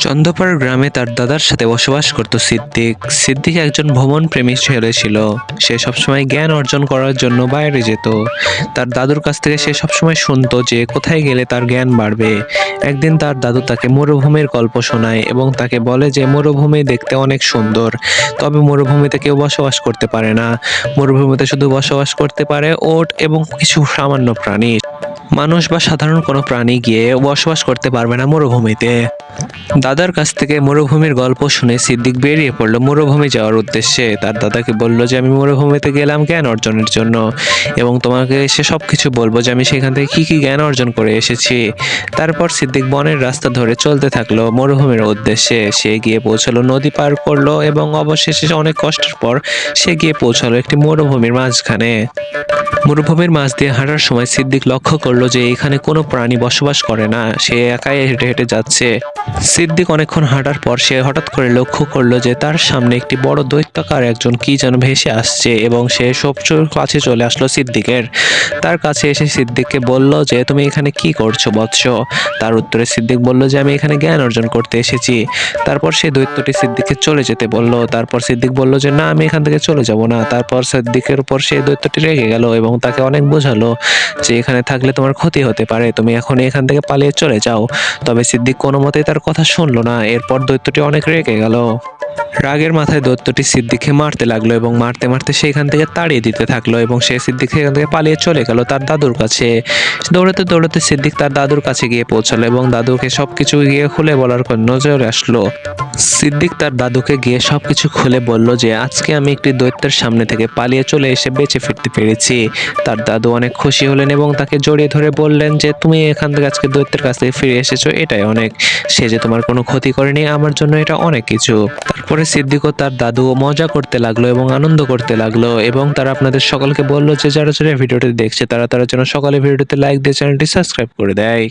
চন্দ্রপাড় গ্রামে তার দাদার সাথে বসবাস করত সিদ্দিক। সিদ্দিক একজন ভ্রমণ প্রেমী ছেলে ছিল। সে সবসময় জ্ঞান অর্জন করার জন্য বাইরে যেত। তার দাদুর কাছ থেকে সে সবসময় শুনতো যে কোথায় গেলে তার জ্ঞান বাড়বে। একদিন তার দাদু তাকে মরুভূমির গল্প শোনায় এবং তাকে বলে যে, মরুভূমি দেখতে অনেক সুন্দর। তবে মরুভূমিতে কেউ বসবাস করতে পারে না। মরুভূমিতে শুধু বসবাস করতে পারে ওট এবং কিছু সামান্য প্রাণী। মানুষ বা সাধারণ কোনো প্রাণী গিয়ে বসবাস করতে পারবে না মরুভূমিতে। দাদার কাছ থেকে মরুভূমির গল্প শুনে সিদ্দিক বেরিয়ে পড়ল মরুভূমি যাওয়ার উদ্দেশ্যে। তার দাদাকে বলল যে, আমি মরুভূমিতে গেলাম জ্ঞান অর্জনের জন্য এবং তোমাকে এসে সব কিছু বলব যে, আমি সেখান থেকে কী কী জ্ঞান অর্জন করে এসেছি। তারপর সিদ্দিক বনের রাস্তা ধরে চলতে থাকল মরুভূমির উদ্দেশ্যে। সে গিয়ে পৌঁছালো, নদী পার করল এবং অবশেষে অনেক কষ্টের পর সে গিয়ে পৌঁছালো একটি মরুভূমির মাঝখানে। মরুভূমির মাঝ দিয়ে হাঁটার সময় সিদ্দিক লক্ষ্য করল যে, এখানে কোনো প্রাণী বসবাস করে না। সে একাই হেঁটে হেঁটে যাচ্ছে। সিদ্দিক অনেকক্ষণ হাঁটার পর সে হঠাৎ করে লক্ষ্য করল যে তার সামনে একটি বড় দৈত্যাকার একজন কি যেন ভেসে আসছে এবং সে সবচুর কাছে চলে আসলো সিদ্দিকের। তার কাছে এসে সিদ্দিককে বলল যে, তুমি এখানে কি করছ বৎস? তার উত্তরে সিদ্দিক বলল যে, আমি এখানে জ্ঞান অর্জন করতে এসেছি। তারপর সেই দৈত্যটি সিদ্দিককে চলে যেতে বলল। তারপর সিদ্দিক বলল যে, না, আমি এখান থেকে চলে যাব না। তারপর সিদ্দিকের উপর সেই দৈত্যটি রেগে গেল এবং তাকে অনেক বোঝালো যে, এখানে থাকলে তোমার ক্ষতি হতে পারে। তুমি এখন এখান থেকে পালিয়ে চলে যাও। তবে সিদ্দিক কোনো মতেই তার কথা শুনলো না এরপর দৈত্যটি অনেক রেগে গেল। রাগের মাথায় দৈত্যটি সিদ্দিককে মারতে লাগল এবং মারতে মারতে সেখান থেকে তাড়িয়ে দিতে থাকল এবং সে সিদ্দিক সেখান থেকে পালিয়ে চলে গেল তার দাদুর কাছে। দৌড়াতে দৌড়াতে সিদ্দিক তার দাদুর কাছে গিয়ে পৌঁছালো এবং দাদুকে সব সবকিছু গিয়ে খুলে বলার পর নজরে আসলো। সিদ্দিক তার দাদুকে গিয়ে সবকিছু খুলে বলল যে, আজকে আমি একটি দৈত্যের সামনে থেকে পালিয়ে চলে এসে বেঁচে ফিরতে পেরেছি। তার দাদু অনেক খুশি হলেন এবং তাকে জড়িয়ে ধরে বললেন যে, তুমি এখান থেকে আজকে দৈত্যের কাছ থেকে ফিরে এসেছ, এটাই অনেক। সে যে তোমার কোনো ক্ষতি করেনি, আমার জন্য এটা অনেক কিছু। তারপরে সিদ্দিক ও তার দাদু মজা করতে লাগল এবং আনন্দ করতে লাগল এবং তারা আপনাদের সকলকে বলল যে যারা যারা ভিডিওটি দেখছে তারা তারা যেন সকালে ভিডিওটিতে লাইক দিয়ে চ্যানেলটি সাবস্ক্রাইব করে দেয়।